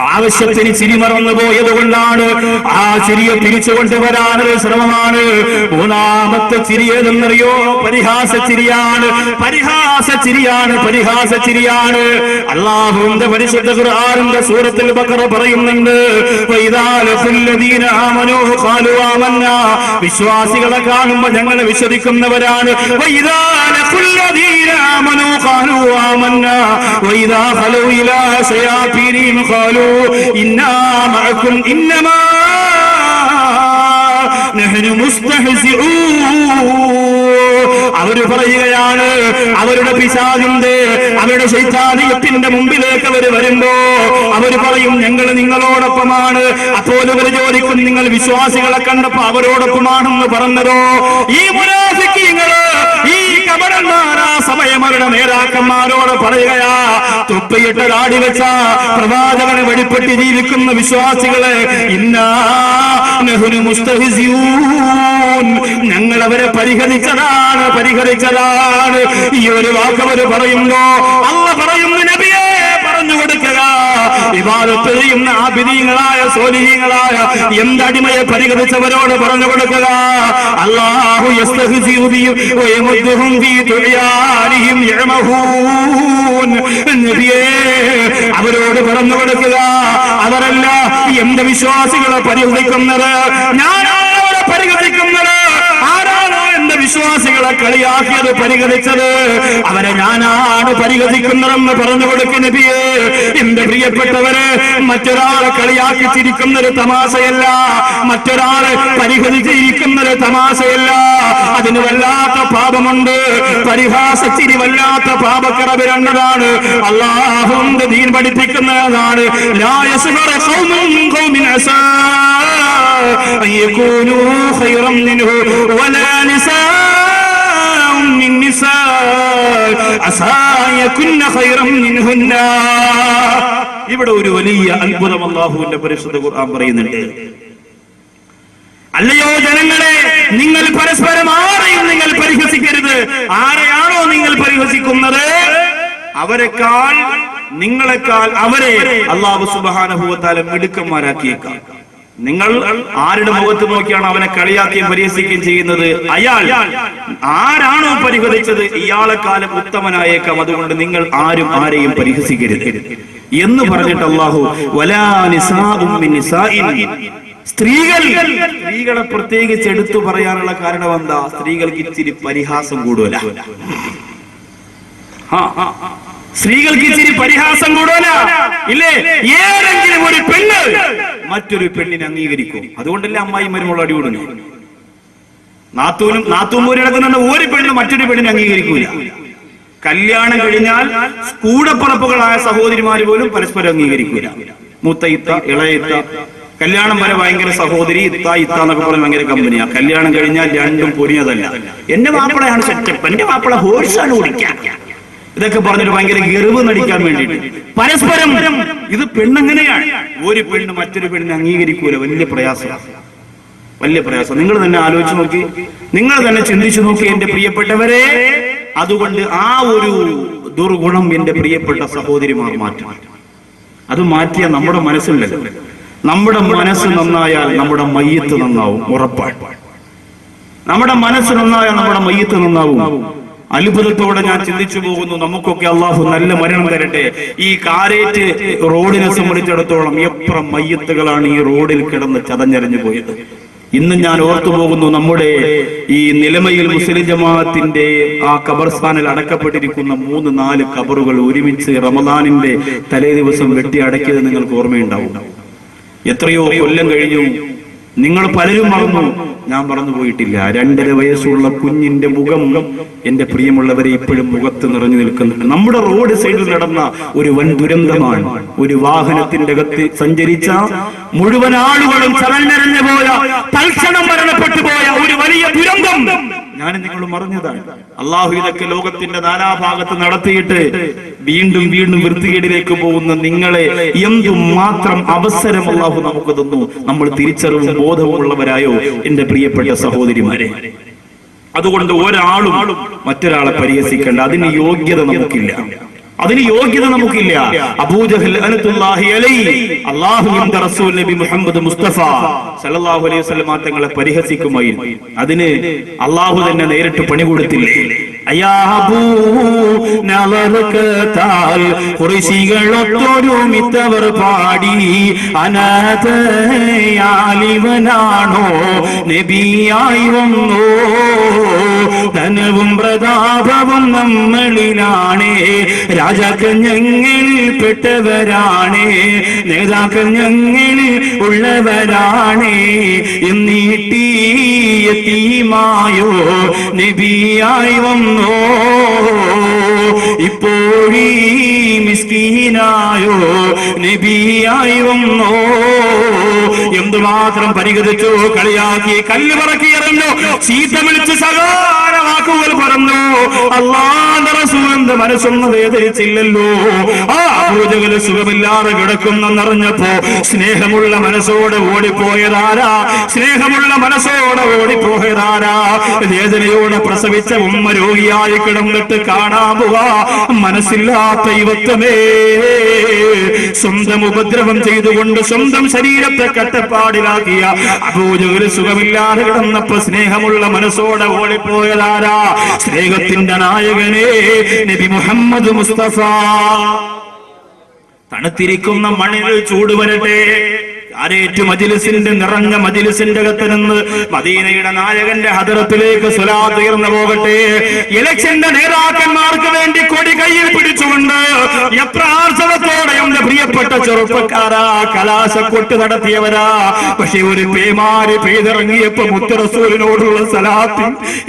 ആവശ്യത്തിന് ചിരി മറന്നു പോയത് കൊണ്ടാണ് ആ ചിരിയെ തിരിച്ചു കൊണ്ടുവരാനൊരു ശ്രമമാണ്. മൂന്നാമത്തെ ചിരി ഏതെന്നറിയോ? പരിഹാസ ചിരിയാണ്. പരിഹാസ ചിരിയാണ് പരിഹാസ ചിരിയാണ്. അള്ളാഹുവിന്റെ പരിശുദ്ധ ഖുർആനിന്റെ സൂറത്തിൽ ബക്കറ പറയുന്നുണ്ട് വിശ്വാസികളെ കാണുമ്പോൾ ഞങ്ങൾ വിശ്വസിക്കുന്നവരാണ്. ഖാലു മഅക്കും ഇന്നമാ അവർ പറയുകയാണ് അവരുടെ പിശാചിന്റെ അവരുടെ ശൈത്താനിയത്തിന്റെ മുമ്പിലേക്ക് അവർ വരുമ്പോ അവർ പറയും ഞങ്ങൾ നിങ്ങളോടൊപ്പമാണ്. അപ്പോൾ ഇവർ ചോദിക്കും നിങ്ങൾ വിശ്വാസികളെ കണ്ടപ്പോ അവരോടൊപ്പമാണെന്ന് പറഞ്ഞതോ? ഈ മുനാഫിക്കീങ്ങൾ ഈ കപടന്മാർ അവരുടെ നേതാക്കന്മാരോട് പറയുകയാ തൊപ്പയിട്ട് താടി വെച്ച പ്രവാചകനെ വെടിപ്പെട്ട് ജീവിക്കുന്ന വിശ്വാസികളെ ഇന്നാ നെഹ്റു ഞങ്ങൾ അവരെ പരിഹരിച്ചതാണ് പരിഹരിച്ചതാണ്. ഈ ഒരു വാക്ക് അവർ പറയുമ്പോ അല്ല പറയുന്നു നബിയെ. വിവാദത്ത് ചെയ്യുന്ന ആഭിനീയങ്ങളായ സോലിഹീങ്ങളായ എന്തടിമയെ പരിഹരിച്ചവരോട് പറഞ്ഞു കൊടുക്കുക. അള്ളാഹു അവരോട് പറഞ്ഞു കൊടുക്കുക. അവരല്ല എന്റെ വിശ്വാസികളെ പരിഹരിക്കുന്നത് ഞാനാണ് അവരെ പരിഹരിക്കുന്നത് വിശ്വാസികളെ കളിയാക്കിയത് പരിഹരിച്ചത് അവരെ ഞാനാണ് പരിഹരിക്കുന്നതെന്ന് പറഞ്ഞു കൊടുക്കുന്ന നബിയെ എന്റെ പ്രിയപ്പെട്ടവര് മറ്റൊരാളെ കളിയാക്കി ചിരിക്കുന്ന ഒരു തമാശയല്ല മറ്റൊരാളെ പരിഹരിച്ചിരിക്കുന്ന ഒരു തമാശയല്ല അതിന് വല്ലാത്ത പാപമുണ്ട് പരിഹാസച്ചിരി വല്ലാത്ത പാപക്കറവ് രണ്ടതാണ് അള്ളാഹുന്റെ ദീൻ പഠിപ്പിക്കുന്നതാണ് ലാ യസ്മറ ഖൗമുൻ ഖൗമിൻ അസാ أن يكونوا خيرا منه ولا نساء ഇവിടെ ഒരു വലിയ അത്ഭുതം അള്ളാഹുവിന്റെ പരിശുദ്ധ ഖുർആൻ പറയുന്നുണ്ട്. അല്ലയോ ജനങ്ങളെ നിങ്ങൾ പരസ്പരം ആരെയും നിങ്ങൾ പരിഹസിക്കരുത്. ആരെയാണോ നിങ്ങൾ പരിഹസിക്കുന്നത്? അവരെക്കാൾ നിങ്ങളെക്കാൾ അവരെ അള്ളാഹു സുബാനഹുവത്താല മിടുക്കന്മാരാക്കിയേക്കാം. നിങ്ങൾ ആരുടെ മുഖത്ത് നോക്കിയാണ് അവനെ കളിയാക്കുകയും പരിഹസിക്കുകയും ചെയ്യുന്നത്? അയാൾ. ആരാണോ പരിഹസിച്ചത്? ഇയാളെ കാലം ഉത്തമനായേക്കാം. അതുകൊണ്ട് നിങ്ങൾ ആരും ആരെയും പരിഹസിക്കരുത്. എന്ന് പറഞ്ഞിട്ട് അള്ളാഹു സ്ത്രീകൾ സ്ത്രീകളെ പ്രത്യേകിച്ച് എടുത്തു പറയാനുള്ള കാരണം എന്താ? സ്ത്രീകൾക്ക് ഇച്ചിരി പരിഹാസം കൂടുതല. സ്ത്രീകൾക്ക് ഇച്ചിരി പരിഹാസം കൂടുതല ഇല്ലേ ഏതെങ്കിലും ഒരു പെണ്ണ് മറ്റൊരു പെണ്ണിനെ അംഗീകരിക്കും. അതുകൊണ്ടല്ലേ അമ്മായി അടി അടികൂടുന്നു നാത്തൂനും നാത്തൂമ്പൂരിടത്ത് നടക്കുന്ന ഒരു പെണ്ണ് മറ്റൊരു പെണ്ണിനെ അംഗീകരിക്കൂല. കല്യാണം കഴിഞ്ഞാൽ കൂടപ്പുറപ്പുകളായ സഹോദരിമാര് പോലും പരസ്പരം അംഗീകരിക്കൂല. മൂത്ത ഇത്ത ഇളയിത്ത കല്യാണം വരെ ഭയങ്കര സഹോദരി ഇത്ത ഇത്ത എന്നൊക്കെ പറഞ്ഞ ഭയങ്കര കമ്പനിയാ. കല്യാണം കഴിഞ്ഞാൽ രണ്ടും പൊരിഞ്ഞതല്ല. എന്റെ മാപ്പിളയാണ് സെറ്റപ്പ് എന്റെ മാപ്പിള ഹോഴ്സാണ് കുടിക്കാൻ ഇതൊക്കെ പറഞ്ഞിട്ട് ഭയങ്കര ഗർവ് നടിക്കാൻ വേണ്ടിയിട്ട്. പരസ്പരം ഇത് പെണ്ണെങ്ങനെയാണ്. ഒരു പെണ്ണ് മറ്റൊരു പെണ്ണിനെ അംഗീകരിക്കൂല. വലിയ പ്രയാസം. വലിയ പ്രയാസം. നിങ്ങൾ തന്നെ ആലോചിച്ച് നോക്കി. നിങ്ങൾ തന്നെ ചിന്തിച്ചു നോക്കി എന്റെ പ്രിയപ്പെട്ടവരെ. അതുകൊണ്ട് ആ ഒരു ദുർഗുണം എന്റെ പ്രിയപ്പെട്ട സഹോദരിമാർ മാറ്റി അത് മാറ്റിയ നമ്മുടെ മനസ്സിലല്ല നമ്മുടെ മനസ്സ് നന്നായാൽ നമ്മുടെ മയ്യത്ത് നന്നാവും. ഉറപ്പാണ്. നമ്മുടെ മനസ്സ് നന്നായാൽ നമ്മുടെ മയ്യത്ത് നന്നാവും. അത്ഭുതത്തോടെ ഞാൻ ചിന്തിച്ചു പോകുന്നു. നമുക്കൊക്കെ അള്ളാഹു നല്ല മരണം തരട്ടെ. ഈ കാരേറ്റ് റോഡിനെ സംബന്ധിച്ചിടത്തോളം എത്ര മയ്യത്തുകളാണ് ഈ റോഡിൽ കിടന്ന് ചതഞ്ഞരഞ്ഞു പോയത്. ഇന്ന് ഞാൻ ഓർത്തു പോകുന്നു നമ്മുടെ ഈ നിലമയിൽ മുസ്ലിം ജമാഅത്തിന്റെ ആ ഖബർസ്ഥാനിൽ അടക്കപ്പെട്ടിരിക്കുന്ന മൂന്ന് നാല് കബറുകൾ ഒരുമിച്ച് റമദാനിന്റെ തലേ ദിവസം വെട്ടി അടക്കിയത് നിങ്ങൾക്ക് ഓർമ്മയുണ്ടാവും. എത്രയോ കൊല്ലം കഴിഞ്ഞു നിങ്ങൾ പലരും മറന്നു. ഞാൻ മറന്നു പോയിട്ടില്ല. രണ്ടര വയസ്സുള്ള കുഞ്ഞിന്റെ മുഖം എന്റെ പ്രിയമുള്ളവരെ ഇപ്പോഴും മുഖത്ത് നിറഞ്ഞു നിൽക്കുന്നുണ്ട് നമ്മുടെ റോഡ് സൈഡിൽ നടന്ന ഒരു വൻ ദുരന്തമാണ്. ഒരു വാഹനത്തിന്റെ അകത്ത് സഞ്ചരിച്ച മുഴുവൻ ആളുകളും ചലഞ്ഞരഞ്ഞു പോയ തൽക്ഷണം മരണപ്പെട്ടു പോയ ഒരു വലിയ ദുരന്തം. ഞാൻ നിങ്ങൾ മറിഞ്ഞതാണ്. അള്ളാഹു ഇതൊക്കെ ലോകത്തിന്റെ നാനാഭാഗത്ത് നടത്തിയിട്ട് വീണ്ടും വീണ്ടും വൃത്തികേടിലേക്ക് പോകുന്ന നിങ്ങളെ എന്തും മാത്രം അവസരം അള്ളാഹു നമുക്ക് തന്നു. നമ്മൾ തിരിച്ചറിവും ബോധമുള്ളവരായോ എന്റെ പ്രിയപ്പെട്ട സഹോദരിമാരെ അതുകൊണ്ട് ഒരാളും മറ്റൊരാളെ പരിഹസിക്കേണ്ട. അതിന് യോഗ്യത നമുക്കില്ല. അതിന് യോഗ്യത നമുക്കില്ല. അബൂജഹൽ അല്ലാഹുവിന്റെ റസൂൽ നബി മുഹമ്മദ് മുസ്തഫ സല്ലല്ലാഹു അലൈഹി വസല്ലം തങ്ങളെ അതിന് അള്ളാഹു തന്നെ നേരിട്ട് പണി കൊടുത്തില്ലേ? കുറശികളൊത്തൊരുമിത്തവർ പാടി അനാഥയാലിവനാണോ നബിയായി വന്നോ? ധനവും പ്രതാപവും നമ്മളിലാണേ രാജാക്കൾ ഞങ്ങളിൽ പെട്ടവരാണേ നേതാക്കൾ ഞങ്ങളിൽ ഉള്ളവരാണേ എന്നീട്ടി എത്തിയുമായോ നബിയായി വന്നോ? ഇപ്പോഴീ മിസ്കീനായോ നബിയായി വന്നോ? എന്തുമാത്രം പരിഗണിച്ചു കളിയാക്കി കല്ല് പറക്കി എറിഞ്ഞു ചീത്ത വിളിച്ച് സകാര വാക്കുകൾ പറഞ്ഞു. അള്ളാന്റെ റസൂലിന്റെ മനസ്സൊന്ന് വേദനിച്ചില്ലല്ലോ. ആ പൂജകൾ സുഖമില്ലാതെ കിടക്കുന്നെന്നറിഞ്ഞപ്പോ സ്നേഹമുള്ള മനസ്സോടെ ഓടിപ്പോയതാരാ? സ്നേഹമുള്ള മനസ്സോടെ ഓടിപ്പോയതാരാ? വേദനയോടെ പ്രസവിച്ച ഉമ്മ രോഗിയായി കിടന്നിട്ട് കാണാൻ പോവാ. മനസ്സില്ലാത്ത യുവത്വമേ സ്വന്തം ഉപദ്രവം ചെയ്തുകൊണ്ട് സ്വന്തം ശരീരത്തെ കട്ടപ്പാടിലാക്കിയ അപൂജകൾ സുഖമില്ലാതെ കിടന്നപ്പോ സ്നേഹമുള്ള മനസ്സോടെ ഓടിപ്പോയതാരാ? സ്നേഹത്തിന്റെ നായകനെ നബി മുഹമ്മദ് മുസ്തഫ. തണുത്തിരിക്കുന്ന മണ്ണിൽ ചൂട് വരട്ടെ ആരേറ്റു മജിലിസിന്റെ നിറഞ്ഞ മജിലിസിന്റെ അകത്ത് നിന്ന് മദീനയുടെ നായകന്റെ ഹദറത്തിലേക്ക് സ്വലാത്ത് ഉയർന്നു പോകട്ടെ. ഇലക്ഷന്റെ നേതാക്കന്മാർക്ക് വേണ്ടി കൊടി കയ്യിൽ പിടിച്ചുകൊണ്ട് എത്ര ആർജവത്തോടെ എന്റെ പ്രിയപ്പെട്ട ചെറുപ്പക്കാരാ കലാശക്കൊട്ട് നടത്തിയവരാ. പക്ഷെ ഒരു പേമാരി പെയ്തിറങ്ങിയപ്പോ മുത്തറസൂലിനോടുള്ള സലാത്ത്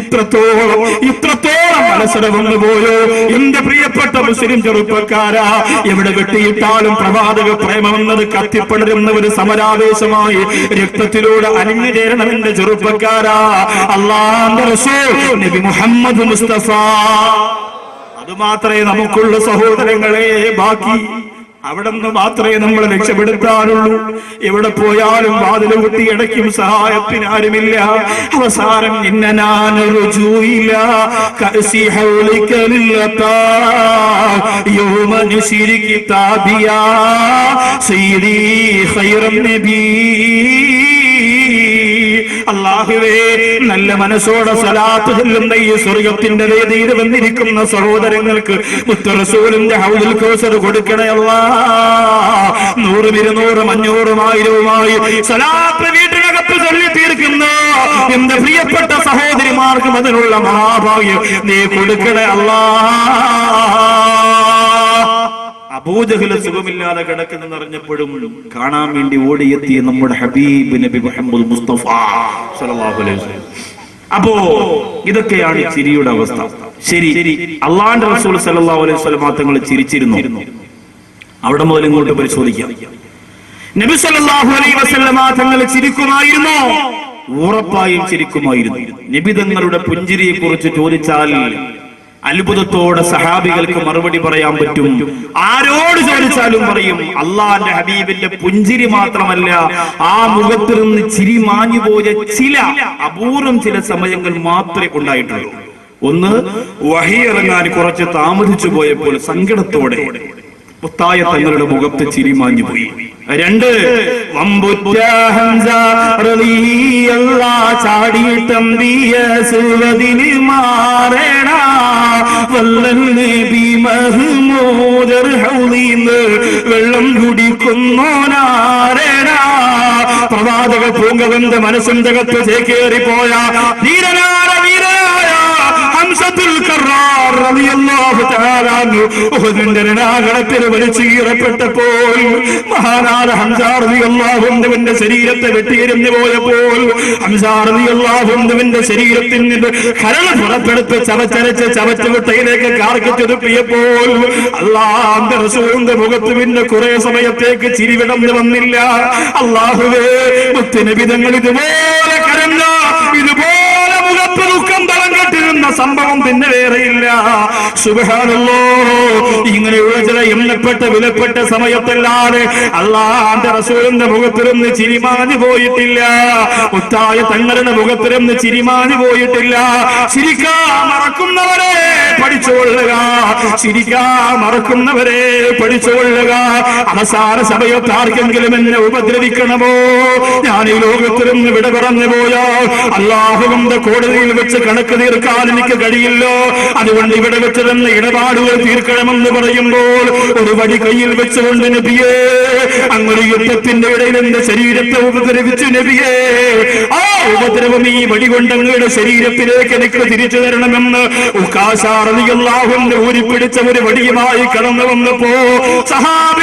ഇത്രത്തോളം ഇത്രത്തോളം മനസ്സിൽ വന്നു പോയോ? എന്റെ പ്രിയപ്പെട്ട മുസ്ലിം ചെറുപ്പക്കാരാ എവിടെ വെട്ടിയിട്ടാലും പ്രവാചക പ്രേമമെന്നത് കത്തിപ്പടരുന്ന ഒരു സമരാവേശമായി രക്തത്തിലൂടെ അലിഞ്ഞു ചേരണം എന്റെ ചെറുപ്പക്കാരാ. അള്ളാന്റെ റസൂൽ നബി മുഹമ്മദ് മുസ്തഫ. നമുക്കുള്ള സഹോദരങ്ങളെ ബാക്കി. അവിടെ നിന്ന് മാത്രമേ നമ്മൾ രക്ഷപ്പെടുത്താനുള്ളൂ എവിടെ പോയാലും വാതിൽ കുട്ടിയടയ്ക്കും സഹായത്തിന് ആരുമില്ല. അവസാനം ഇന്നനാനൊരുചൂയില്ല അള്ളാഹുവേ നല്ല മനസ്സോടെ സ്വലാത്ത് ചെല്ലുന്ന ഈ സ്വർഗത്തിന്റെ വേദിയിൽ വന്നിരിക്കുന്ന സഹോദരങ്ങൾക്ക് മുത്തറസൂലിന്റെ ഹൗദിൽ കോസർ കൊടുക്കണേ അല്ലാ. നൂറും ഇരുന്നൂറും അഞ്ഞൂറും ആയിരവുമായി സ്വലാത്ത് വീട്ടിനകത്ത് ചൊല്ലി തീർക്കുന്ന. എന്റെ പ്രിയപ്പെട്ട സഹോദരിമാർക്കും അതിനുള്ള മഹാഭാഗ്യം നീ കൊടുക്കണേ അല്ലാ. അബൂജഹൽ സുഖമില്ലാതെ കിടക്കുന്നെന്ന് അറിഞ്ഞപ്പോഴും കാണാൻ വേണ്ടി ഓടിയെത്തിയ നമ്മുടെ ഹബീബ് നബി മുഹമ്മദ് മുസ്തഫ സല്ലല്ലാഹു അലൈഹി. അപ്പോ ഇതൊക്കെയാണ് ചിരിയുടെ അവസ്ഥ. ശരി അള്ളാന്റെ റസൂൽ സല്ലല്ലാഹു അലൈഹി വസല്ലം തങ്ങൾ ചിരിച്ചിരുന്നു. അവിടെ മുതൽ ഇങ്ങോട്ട് പരിശോധിക്കാം. നബി സല്ലല്ലാഹു അലൈഹി വസല്ലം തങ്ങൾ ചിരിക്കുമായിരുന്നോ? ഉറപ്പായും ചിരിക്കുമായിരുന്നു. നബി തങ്ങളുടെ പുഞ്ചിരിയെ കുറിച്ച് ചോദിച്ചാൽ അത്ഭുതത്തോടെ സഹാബികൾക്ക് മറുപടി പറയാൻ പറ്റും. ആരോട് ചോദിച്ചാലും പറയും അള്ളാന്റെ ഹബീബിന്റെ പുഞ്ചിരി മാത്രമല്ല ആ മുഖത്ത് നിന്ന് ചിരി മാഞ്ഞു പോയ ചില അപൂർവം ചില സമയങ്ങൾ മാത്രമേ ഉണ്ടായിട്ടുള്ളൂ. ഒന്ന് വഹി ഇറങ്ങാൻ കുറച്ച് താമസിച്ചു പോയപ്പോൾ സങ്കടത്തോടെ പുത്തായ തങ്ങളുടെ മുഖത്ത് ചിരി മാഞ്ഞു പോയി. രണ്ട്. വമ്പുറ്റ ഹംസ റളിയല്ലാഹ് ചാടിയിട്ടമ്പിയ സുവദിന് മാറേണ. വെള്ളം കുടിക്കുന്നോനാരേണ. പ്രവാചക പൂങ്കവന്റെ മനസ്സിന്റെ കത്ത് ചേക്കേറിപ്പോയ ധീരനാര വീരനായ രണാകളത്തിൽ വലിച്ചു കീറപ്പെട്ടപ്പോൾ മഹാനായ ഹംസ റളിയല്ലാഹു അൻഹുവിന്റെ ശരീരത്തെ വെട്ടിയെരിഞ്ഞു പോയപ്പോൾ ഹംസ റളിയല്ലാഹു അൻഹുവിന്റെ ശരീരത്തിൽ നിന്ന് കരൾ പുറപ്പെടുത്ത് ചവച്ചരച്ച് ചവറ്റുവിട്ടയിലേക്ക് കാർക്കിച്ചൊതുപ്പിയപ്പോൾ അള്ളാന്റെ റസൂലിന്റെ മുഖത്ത് പിന്നെ കുറെ സമയത്തേക്ക് ചിരിവിടന്ന് വന്നില്ല. അള്ളാഹുവേ മുത്തുനബിതങ്ങൾ ഇതുപോലെ കരഞ്ഞ ഇതുപോലെ മുഖത്ത് ദുഃഖം ചിരിക്കുന്ന സംഭവം പിന്നെ വേറെയില്ല. സുബഹാനല്ലോ. ഇങ്ങനെയുള്ള ചില എണ്ണപ്പെട്ട വിലപ്പെട്ട സമയത്തല്ലാതെ അള്ളാന്റെ റസൂലിന്റെ മുഖത്തിലൊന്ന് ചിരിമാഞ്ഞു പോയിട്ടില്ല. ഒത്തായ തങ്ങളുടെ മുഖത്തിലൊന്ന് ചിരിമാഞ്ഞു പോയിട്ടില്ല. ചിരിക്കാ മറക്കുന്നവരെ പഠിച്ചുകൊള്ളുക ചിരിക്കാ മറക്കുന്നവരെ പഠിച്ചുകൊള്ളുക അവസാന സമയത്ത് ആർക്കെങ്കിലും എന്നെ ഉപദ്രവിക്കണമോ? ഞാൻ ഈ ലോകത്തിലൊന്ന് വിട പറഞ്ഞു പോയാൽ അള്ളാഹുവിന്റെ കോടതിയിൽ വെച്ച് കണക്ക് തീർക്കാൻ എനിക്ക് കഴിയില്ലോ. അതുകൊണ്ട് ഇവിടെ വെച്ച് തന്നെ ഇടപാടുകൾ തീർക്കണമെന്ന് പറയുമ്പോൾ ഒരു വടി കയ്യിൽ വെച്ചുകൊണ്ട് നബിയേ അങ്ങനെ യുദ്ധത്തിന്റെ ഇടയിൽ എന്റെ ശരീരത്തെ ഉപദ്രവിച്ചു നബിയേ. ആ ഉപദ്രവം ഈ വടി കൊണ്ട് അങ്ങയുടെ ശരീരത്തിലേക്ക് എനിക്ക് തിരിച്ചു തരണമെന്ന് ഉക്കാശാറിയാഹുന്റെ ഊരിപ്പിടിച്ച ഒരു വടിയുമായി കടന്നു വന്നപ്പോ സഹാബികളൊക്കെ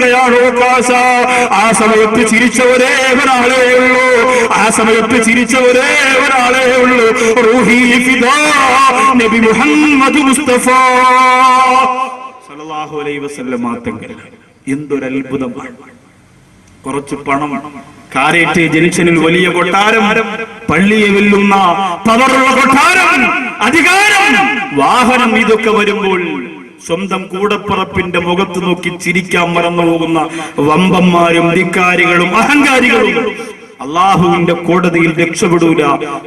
ഉപദ്രവിക്കുകയാണോ കാശ ആ സമയത്ത് ചിരിച്ച ഒരേ ഒരാളേ ഉള്ളൂ. ആ സമയത്ത് ചിരിച്ച ഒരേ ഒരാളേ ഉള്ളൂ. റൂഹി നബി മുഹമ്മദ് മുസ്തഫ. സല്ലല്ലാഹു അലൈഹി വസല്ലം തങ്ങൾ എന്തൊരു അത്ഭുതമാണ് കുറച്ച് പണം കാരേറ്റ് ജനിച്ചനിൽ വലിയ കൊട്ടാരം പള്ളിയെ വെല്ലുന്ന പവറുള്ള കൊട്ടാരം അധികാരം വാഹനം ഇതൊക്കെ വരുമ്പോൾ സ്വന്തം കൂടപ്പറപ്പിന്റെ മുഖത്ത് നോക്കി ചിരിക്കാൻ മറന്നു പോകുന്ന വമ്പന്മാരും ധിക്കാരികളും അഹങ്കാരികളും. അള്ളാഹുവിന്റെ കോടതിയിൽ രക്ഷപ്പെടൂല.